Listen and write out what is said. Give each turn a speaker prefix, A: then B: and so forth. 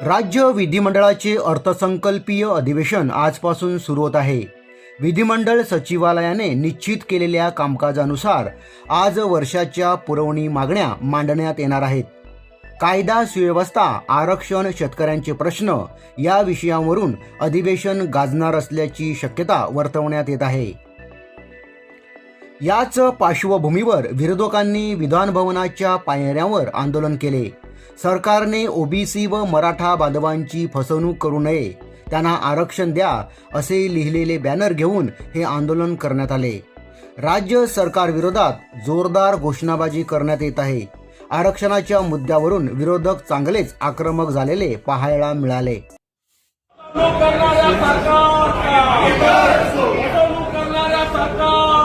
A: राज्य विधिमंडळाचे अर्थसंकल्पीय अधिवेशन आजपासून सुरू होत आहे. विधिमंडळ सचिवालयाने निश्चित केलेल्या कामकाजानुसार आज वर्षाच्या पुरवणी मागण्या मांडण्यात येणार आहेत. कायदा सुव्यवस्था आरक्षण शेतकऱ्यांचे प्रश्न या विषयांवरून अधिवेशन गाजणार असल्याची शक्यता वर्तवण्यात येत आहे. याच पार्श्वभूमीवर विरोधकांनी विधानभवनाच्या पायऱ्यांवर आंदोलन केले. सरकारने ओबीसी व मराठा बांधवांची फसवणूक करू नये त्यांना आरक्षण द्या असे लिहिलेले बॅनर घेऊन हे आंदोलन करण्यात आले. राज्य सरकारविरोधात जोरदार घोषणाबाजी करण्यात येत आहे. आरक्षणाच्या मुद्द्यावरून विरोधक चांगलेच आक्रमक झालेले पाहायला मिळाले.